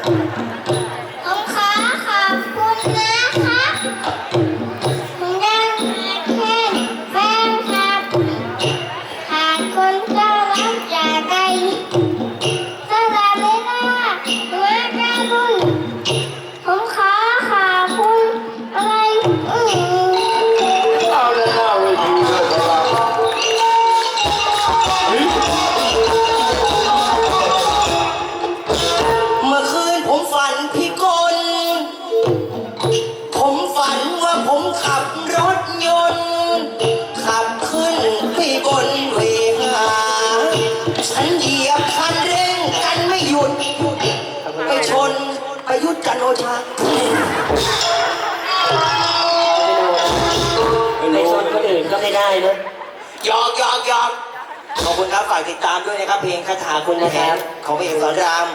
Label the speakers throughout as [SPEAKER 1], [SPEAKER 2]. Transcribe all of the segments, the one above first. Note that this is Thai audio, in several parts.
[SPEAKER 1] ผ
[SPEAKER 2] ประยุทธ์จันทร์โอชา
[SPEAKER 3] ไปชนคนอื่นก็ไม่ได้นะ
[SPEAKER 2] หยอกหยอกหยอกขอบคุณครับฝากติดตามด้วยนะครับ เพลงคาถาคุณแทนของพี่เอกสอนราม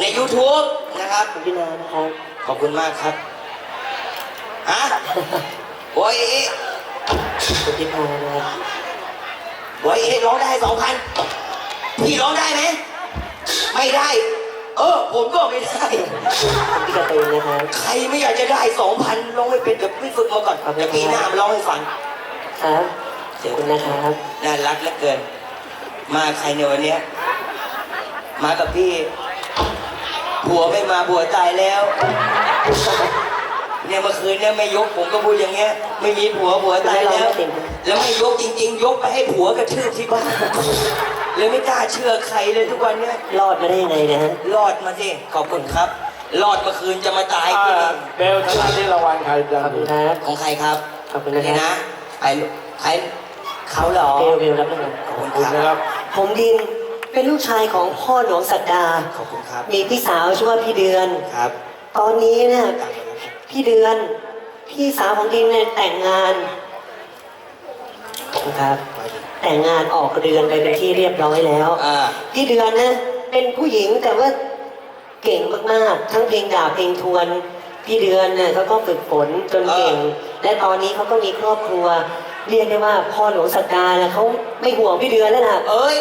[SPEAKER 2] ใน YouTube นะครับ
[SPEAKER 3] คุณพี่นานะครับ
[SPEAKER 2] ขอบคุณมากครับฮะโอ้ย
[SPEAKER 3] คุณพี่พานะครับ
[SPEAKER 2] โอ้ยร้องได้สองพันพี่ร้องได้ไหมไม่ได้ เออ ผมก็ไม่ได้
[SPEAKER 3] พี่การะตูนนะครับ
[SPEAKER 2] ใครไม่อยากจะได้สองพันร้องไม่เป็นเดี๋ยวพี่ฝึกมาก่อน
[SPEAKER 3] ครับ
[SPEAKER 2] เดี๋ยวปีหน้ามาร้องให้ฟัง
[SPEAKER 3] ครับขอบคุณนะครับ
[SPEAKER 2] น่ารักเหลือเกิน มาใครในวันเนี้ยมากับพี่ ผัวไม่มาผัวตายแล้ว เนี่ยเมื่อคืนเนี่ยไม่ยกผมก็พูดอย่างเงี้ย ไม่มีผัวผัวตายแล้ว แล้วไม่ยกจริง ๆ ยกไปให้ผัวกระทืบที่บ้าน เลยไม่กล้าเชื่อใครเลยทุกวันเนี้ย
[SPEAKER 3] รอดมาได้ยังไงนะฮะ
[SPEAKER 2] รอดมาสิขอบคุณครับ รอดเมื่อคืนจะมาตาย
[SPEAKER 4] อ่า
[SPEAKER 2] ที่นี่
[SPEAKER 4] เบลชนะที่รางวัลใครจะ
[SPEAKER 3] ขอบคุณครับ
[SPEAKER 2] ของใครครับ
[SPEAKER 3] ขอบคุณนะค
[SPEAKER 2] นี่
[SPEAKER 3] รับ
[SPEAKER 2] นะใครใครเขาเหรอ
[SPEAKER 3] เบลเบลรับรางวัล
[SPEAKER 2] ขอบคุณ
[SPEAKER 4] ขอบคุณ
[SPEAKER 2] ค
[SPEAKER 4] นะค
[SPEAKER 2] รั
[SPEAKER 4] รั
[SPEAKER 2] บ บ
[SPEAKER 3] ผมดินเป็นลูกชายของพ่อหลวงสักดา
[SPEAKER 2] ขอบคุณครับ
[SPEAKER 3] มีพี่สาวชื่อว่าพี่เดือน
[SPEAKER 2] ครับ
[SPEAKER 3] ตอนนี้เนี่ย
[SPEAKER 2] ตังค์มาแล้วครับ
[SPEAKER 3] พี่เดือน พี่สาวของดินเนี่ยแต่งงานขอบคุณครับ แต่งงานออกเดือนไปเป็นที่เรียบร้อยแล้ว
[SPEAKER 2] อ่า
[SPEAKER 3] พี่เดือนนะเป็นผู้หญิงแต่ว่าเก่งมากๆ ทั้งเพลงดาบเพลงทวน พี่เดือนเนี่ยเขาก็ฝึกฝนจนเก่ง และตอนนี้เขาก็มีครอบครัว เรียกได้ว่าพ่อหลวงสักดาเนี่ยเขาไม่ห่วงพี่เดือนแล้วล่ะ
[SPEAKER 2] เอ้ย